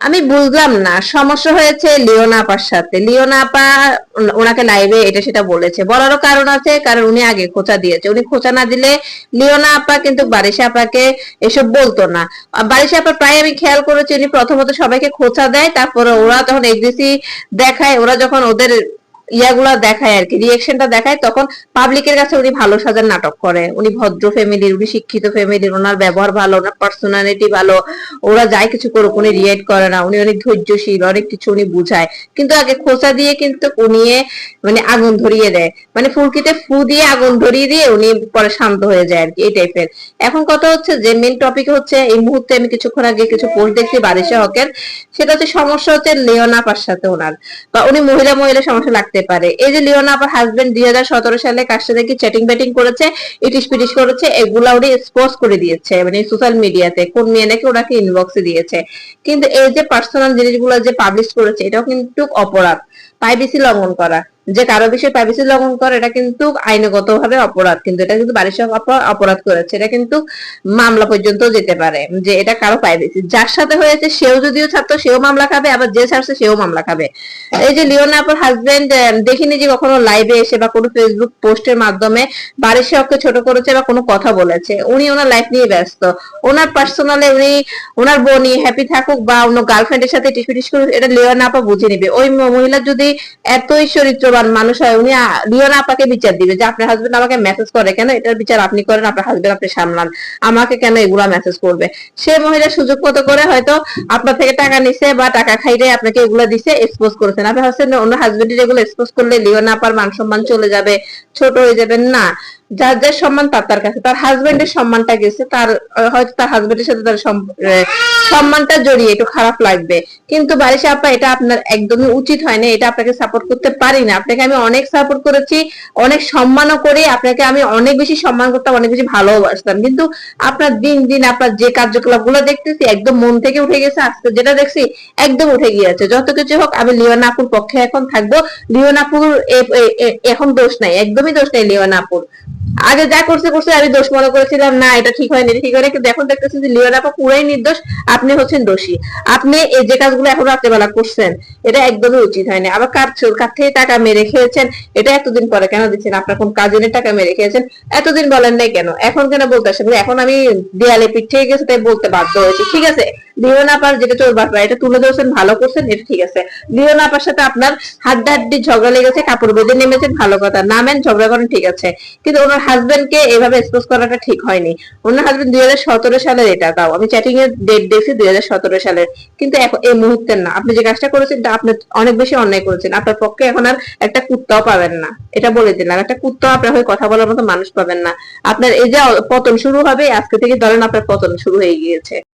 আমি বুঝলাম না, সমস্যা হয়েছে লিওনা আপার সাথে। লিওনা আপা ওনাকে লাইভে এটা সেটা বলেছে। বলারও কারণ আছে, কারণ উনি আগে খোঁচা দিয়েছে। উনি খোঁচা না দিলে লিওনা আপা কিন্তু বারিশা আপাকে এসব বলতো না। বারিশা আপা প্রায় আমি খেয়াল করেছি, উনি প্রথমত সবাইকে খোঁচা দেয়, তারপরে ওরা তখন এগ্রেসি দেখায়, ওরা যখন ওদের ইয়াগুলা দেখায় আর কি রিয়েকশনটা দেখায়, তখন পাবলিকের কাছে উনি ভালো সাজার নাটক করে। উনি ভদ্র ফ্যামিলির উনি শিক্ষিত ফ্যামিলির ওনার ব্যবহার ভালো, ওনার পার্সোনালিটি ভালো, ওরা যাই কিছু করুক, উনি রিয়েক্ট করে না, উনি অনেক ধৈর্যশীল, অনেক কিছু উনি বুঝায়। কিন্তু আগে খোঁচা দিয়ে কিন্তু উনি মানে আগুন ধরিয়ে দেয়। মানে ফুলকিতে ফু দিয়ে আগুন ধরিয়ে দিয়ে উনি পরে শান্ত হয়ে যায় আর কি, এই টাইপের এখন কথা হচ্ছে যে মেন টপিক হচ্ছে, এই মুহূর্তে আমি কিছুক্ষণ আগে কিছু পোস্ট দেখছি বারিশা হকের। সেটা হচ্ছে সমস্যা হচ্ছে লিওনা আপার সাথে ওনার। বা উনি মহিলা মহিলা সমস্যা লাগতে পারে। এই যে লিওনা আপার হাজবেন্ড দুই হাজার সতেরো সালে কার সাথে কি চ্যাটিং ব্যাটিং করেছে ইটিস পিটিস করেছে, এগুলা উনি এক্সপোজ করে দিয়েছে মানে সোশ্যাল মিডিয়াতে কোন মেয়ে নাকি ওনাকে ইনবক্সে দিয়েছে। কিন্তু এই যে পার্সোনাল জিনিসগুলো যে পাবলিশ করেছে, এটাও কিন্তু অপরাধ। প্রাইভেসি লঙ্ঘন করা। যে কারও বিষয়ে প্রাইভেসি লঙ্ঘন করে, এটা কিন্তু আইনগত ভাবে অপরাধ। কিন্তু এটা কিন্তু বাড়ির সঙ্গে অপরাধ করেছে। এটা কিন্তু মামলা পর্যন্ত যেতে পারে। যে এটা কারও প্রাইভেসি যার সাথে হয়েছে, সেও যদিও ছাত্র, সেও মামলা খাবে, আবার যে ছাড়ছে, সেও মামলা খাবে। এই যে লিওনা আপুর হাজবেন্ড দেখিনি যে কখনো লাইভে এসে বা কোনো ফেসবুক পোস্টের মাধ্যমে বাড়ির সবকে ছোট করেছে বা কোনো কথা বলেছে। উনি ওনার লাইফ নিয়ে ব্যস্ত। ওনার পার্সোনালে উনি, ওনার বোনই হ্যাপি থাকুক বা অন্য গার্লফ্রেন্ডের সাথে টিসপিটিস করুক, এটা লিওনা আপা বুঝে নিবে। ওই মহিলা যদি এতই চরিত্রবান মানুষ হয়, উনি লিওনা আপাকে বিচার দিবে যে আপনার হাজবেন্ড আমাকে মেসেজ করে, কেন এটার বিচার আপনি করেন, আপনার হাজবেন্ড আপনি সামলান, আমাকে কেন এগুলা মেসেজ করবে? সে মহিলা সুযোগ মতো করে হয়তো আপনার থেকে টাকা নিছে বা টাকা খাইলে আপনাকে এগুলা দিছে এক্সপোজ করেছেন। আপনি ভাবছেন অন্য হাজবেন্ড এগুলো এক্সপোজ করলে লিওনা আপার মান সম্মান চলে যাবে, ছোট হয়ে যাবে? না। যার যার সম্মান তার তার কাছে। তার হাজবেন্ডের সম্মানটা গেছে, তার, হয়তো তার হাজবেন্ডের সাথে তার সম্মানটা জড়িয়ে, একটু খারাপ লাগবে। কিন্তু বারিশা আপা, এটা আপনার একদমই উচিত হয় না এটা আপনাকে সাপোর্ট করতে পারি না আপনাকে আমি অনেক সাপোর্ট করেছি, অনেক সম্মানও করে। আপনাকে আমি অনেক বেশি সম্মান করতাম, অনেক বেশি ভালোবাসতাম। কিন্তু আপনার দিন দিন আপনার যে কার্যকলাপগুলো দেখতেছি, একদম মন থেকে উঠে গেছে। আজকে যেটা দেখছি, একদম উঠে গিয়েছে। যত কিছু হোক, আমি লিওনা আপুর পক্ষে এখন থাকব। লিওনা আপুর এ- এ- এ- এখন দোষ নাই, একদমই দোষ নাই লিওনা আপুর আগে যা করছে করছে, আমি দোষ মনে করেছিলাম, না, এটা ঠিক হয়নি ঠিক হয়নি, কিন্তু এখন দেখতেছি যে লিওনা আপা পুরাই নির্দোষ, আপনি হচ্ছেন দোষী। আপনি এই যে কাজগুলো এখন রাত্রেবেলা করছেন, এটা একদমই উচিত হয়নি। আবার কার চোর কার থেকে টাকা মেরে খেয়েছেন, এটা এতদিন পরে কেন দিচ্ছেন? আপনার কোন কাজিনের টাকা মেরে খেয়েছেন? এতদিন বলেন নাই কেন? এখন কেন বলতে আসেন? এখন আমি দেয়ালে পিঠে গেছে, তাই বলতে বাধ্য হয়েছি, ঠিক আছে? লিওনা আপার যেটা চোর বাটরা এটা তুলে ধরছেন, ভালো করছেন, এটা ঠিক আছে। লিওনা আপার সাথে আপনার হাড্ডাহাড্ডি ঝগড়া লেগেছে, কাপড় বেঁধে নেমেছেন, ভালো কথা। নামেন ঝগড়া করেন ঠিক আছে। কিন্তু ওনার হাজবেন্ড কে এভাবে এক্সপোজ করাটা ঠিক হয়নি। ওনার হাজবেন্ড দুই হাজার সতেরো সালের এটা তাও আমি চ্যাটিং এর ডেট দেখছি, দুই হাজার সতেরো সালের। কিন্তু এখন এই মুহূর্তের না। আপনি যে কাজটা করেছেন আপনি অনেক বেশি অন্যায় করেছেন। আপনার পক্ষে এখন আর একটা কুত্তাও পাবেন না। এটা বলে দিলাম। একটা কুত্তাও আপনার হয়ে কথা বলার মতো মানুষ পাবেন না। আপনার এই যে পতন শুরু হবে, আজকে থেকে ধরেন আপনার পতন শুরু হয়ে গিয়েছে।